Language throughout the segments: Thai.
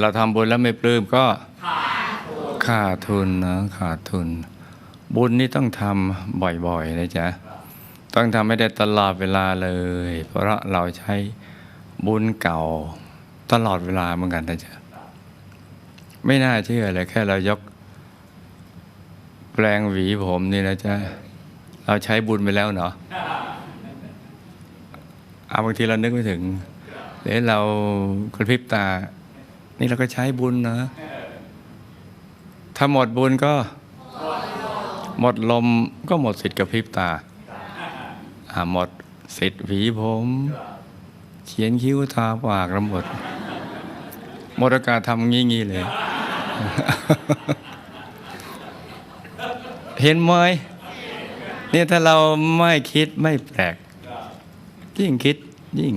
เราทำบุญแล้วไม่ปลื้มก็ขาดทุนนะขาดทุน บุญนี่ต้องทำบ่อยๆนะจ๊ะต้องทำให้ได้ตลอดเวลาเลย เพราะเราใช้บุญเก่าตลอดเวลาเหมือนกันนะจ๊ะไม่น่าเชื่อเลยแค่เรายกแปลงหวีผมนี่นะจ๊ะเราใช้บุญไปแล้วเนาะเอาบางทีเรานึกไม่ถึงหรือเรากระพริบตา นี่เราก็ใช้บุญนะถ้าหมดบุญก็ หมดลมก็หมดสิทธิ์กระพริบตา หมดสิทธิ์หวีผม เขียนคิ้วทาปากล้วหมดหมดโอกาสทำงี้งี้ๆเลย เห็นไหมเนี่ยถ้าเราไม่คิดไม่แปลก ยิ่งคิดยิ่ง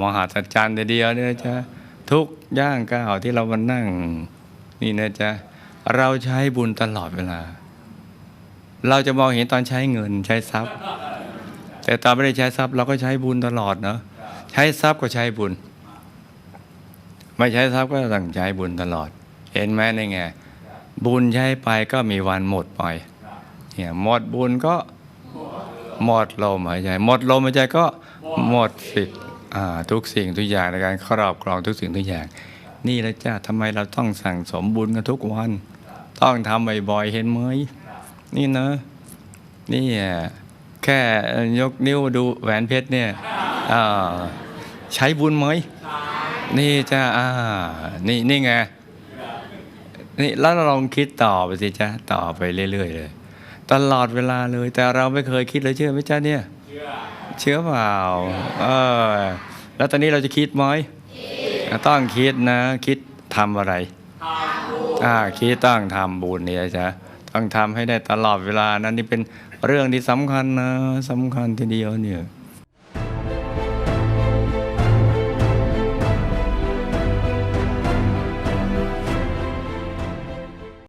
มหาสัจจรรย์เดียวเนี่ยจะ ทุกย่างก้าวที่เรามานั่ง นี่นะจ๊ะเราใช้บุญตลอดเวลา เราจะมองเห็นตอนใช้เงินใช้ทรัพย์ แต่ตอนไม่ได้ใช้ทรัพย์ เราก็ใช้บุญตลอดเนาะใช้ทรัพย์ก็ใช้บุญ ไม่ใช้ทรัพย์ก็ต้องใช้บุญตลอด เห็นไหมในไงบุญใช้ไปก็มีวันหมดไปเนี่ยหมดบุญก็หมดลมหายใจหมดลมหายใจก็หมดสิทธิ์ ทุกสิ่งทุกอย่างในการครอบครองทุกสิ่งทุกอย่าง นี่แหละจ้าทำไมเราต้องสั่งสมบุญกันทุกวัน ต้องทำบ่อยๆเห็นไหมนี่นะนี่แค่ยกนิ้วดูแหวนเพชรเนี่ยใช้บุญไหมนี่จ้าอ่านี่นี่ไงนี่แล้วเราลองคิดต่อไปสิจ๊ะต่อไปเรื่อยๆเลย ตลอดเวลาเลย แต่เราไม่เคยคิดเลยเชื่อไหมจ๊ะเนี่ย เชื่อเปล่าเออแล้วตอนนี้เราจะคิดไหมต้องคิดนะ คิดทำอะไรอ่าคิดต้องทำบุญเนี่ยจ๊ะต้องทำให้ได้ตลอดเวลานั้นนี่เป็นเรื่องที่สำคัญนะสำคัญทีเดียวเนี่ย